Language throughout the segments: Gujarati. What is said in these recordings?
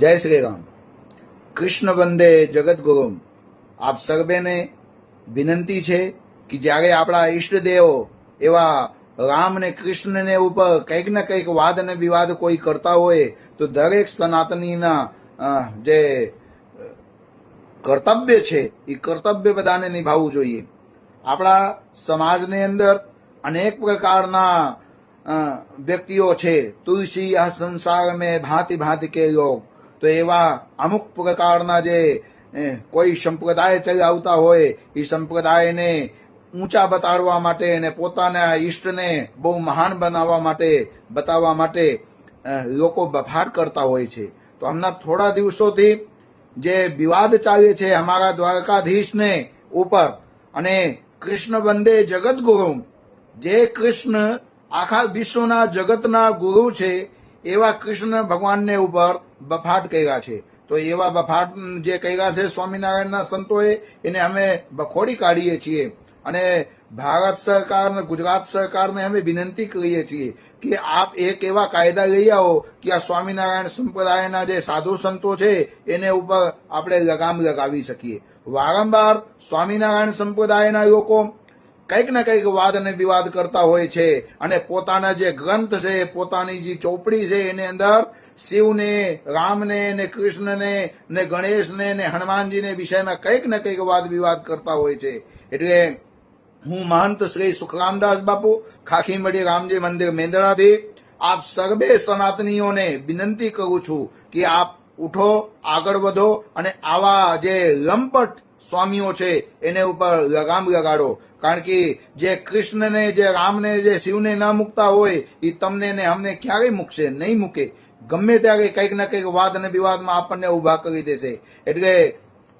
જય શ્રી રામ. કૃષ્ણ વંદે જગતગુરુ આપ સર્વેને વિનંતી છે કે જ્યારે આપણા ઈષ્ટદેવો એવા રામ ને કૃષ્ણને ઉપર કંઈક ને કંઈક વાદ અને વિવાદ કોઈ કરતા હોય, તો દરેક સનાતનીના જે કર્તવ્ય છે, એ કર્તવ્ય બધાને નિભાવવું જોઈએ. આપણા સમાજની અંદર અનેક પ્રકારના વ્યક્તિઓ છે. તુલસી આ સંસાર મેં ભાંતિ ભાંતિ કે લોગ. તો એવા અમુક પ્રકારના જે કોઈ સંપ્રદાય ચલાવતા હોય, એ સંપ્રદાયને ઊંચા બતાડવા માટે અને પોતાના ઈષ્ટને બહુ મહાન બનાવવા માટે, બતાવવા માટે લોકો બફાર કરતા હોય છે. તો હમણાં થોડા દિવસોથી જે વિવાદ ચાલે છે અમારા દ્વારકાધીશને ઉપર અને કૃષ્ણ વંદે જગતગુરુ જે કૃષ્ણ આખા વિશ્વના જગતના ગુરુ છે એવા કૃષ્ણ ભગવાનને ઉપર બફાટ કર્યા છે. તો એવા બફાટ જે કર્યા છે સ્વામિનારાયણના સંતોએ, એને અમે બખોડી કાઢીએ છીએ. અને ભારત સરકાર ગુજરાત સરકારને અમે વિનંતી કરીએ છીએ કે આપ એક એવા કાયદા લઈ આવો કે આ સ્વામિનારાયણ સંપ્રદાયના જે સાધુ સંતો છે, એને ઉપર આપણે લગામ લગાવી શકીએ. વારંવાર સ્વામિનારાયણ સંપ્રદાયના લોકો કંઈક ને કંઈક વાદ અને વિવાદ કરતા હોય છે. અને પોતાના જે ગ્રંથ છે, પોતાની જે ચોપડી છે, એની અંદર શિવને, રામને ને કૃષ્ણને ને ગણેશને ને હનુમાનજીને વિષયમાં કંઈક ને કંઈક વાદ વિવાદ કરતા હોય છે. એટલે હું મહંત શ્રી સુખરામદાસ બાપુ ખાખીમડી રામજી મંદિર મેંદડાથી આપ સર્વે સનાતનીઓને વિનંતી કરું છું કે આપ ઉઠો, આગળ વધો અને આવા જે લંપટ સ્વામીઓ છે, એને ઉપર લગામ લગાડો. કારણ કે જે કૃષ્ણને, જે રામને, જે શિવને ના મૂકતા હોય એ તમને ને અમને ક્યારેય મૂકશે નહીં મૂકે. ગમે ત્યારે કંઈક ને કંઈક વાદ અને વિવાદમાં આપણને ઊભા કરી દેશે. એટલે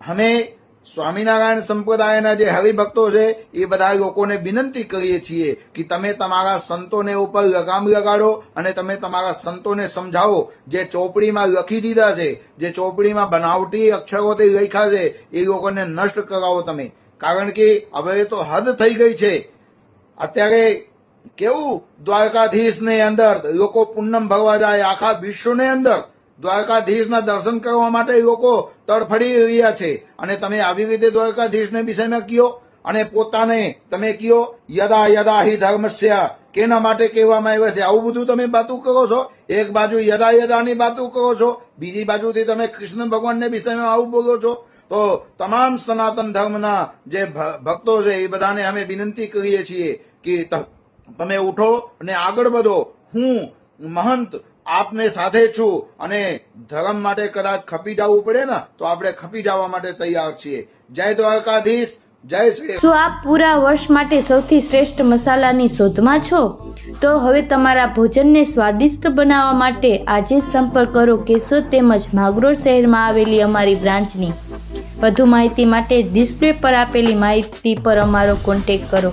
અમે સ્વામિનારાયણ સંપ્રદાયના જે હરિભક્તો છે, એ બધા લોકોને વિનંતી કરીએ છીએ કે તમે તમારા સંતોને ઉપર લગામ લગાડો અને તમે તમારા સંતોને સમજાવો. જે ચોપડીમાં લખી દીધા છે, જે ચોપડીમાં બનાવટી અક્ષરોથી લખ્યા છે, એ લોકોને નષ્ટ કરાવો તમે. કારણ કે હવે તો હદ થઈ ગઈ છે. અત્યારે કેવું દ્વારકાધીશની અંદર, લોકો પૂનમ ભરવા જાય, આખા વિશ્વની અંદર. દ્વારકાધીશના દર્શન કરવા માટે લોકો તડફડી રહ્યા છે. અને તમે આવી રીતે દ્વારકાધીશને વિષયમાં કયો? અને પોતાને તમે કયો? યદા યદા હિ ધર્મસ્ય. કેના માટે કહેવામાં આવ્યા છે? આવું બધું તમે બાતું કરો છો? એક બાજુ યદા યદાની બાતું કરો છો? બીજી બાજુથી તમે કૃષ્ણ ભગવાનને વિષયમાં આવું બોલો છો? તો તમામ સનાતન ધર્મના જે ભક્તો છે, એ બધાને અમે વિનંતી કરીએ છીએ કે તમે ઉઠો અને આગળ વધો. હું મહંત આપને સાથે છું અને ધર્મ માટે કદાચ ખપી જવું પડે ને, તો આપણે ખપી જવા માટે તૈયાર છીએ. જય દ્વારકાધીશ, જય શ્રી શું આપ પૂરા વર્ષ માટે સૌથી શ્રેષ્ઠ મસાલાની શોધમાં છો? તો હવે તમારા ભોજનને સ્વાદિષ્ટ બનાવવા માટે આજે સંપર્ક કરો કેશોદ તેમજ માગરોળ શહેરમાં આવેલી અમારી બ્રાન્ચની. વધુ માહિતી માટે ડિસ્પ્લે પર આપેલી માહિતી પર અમારો કોન્ટેક્ટ કરો.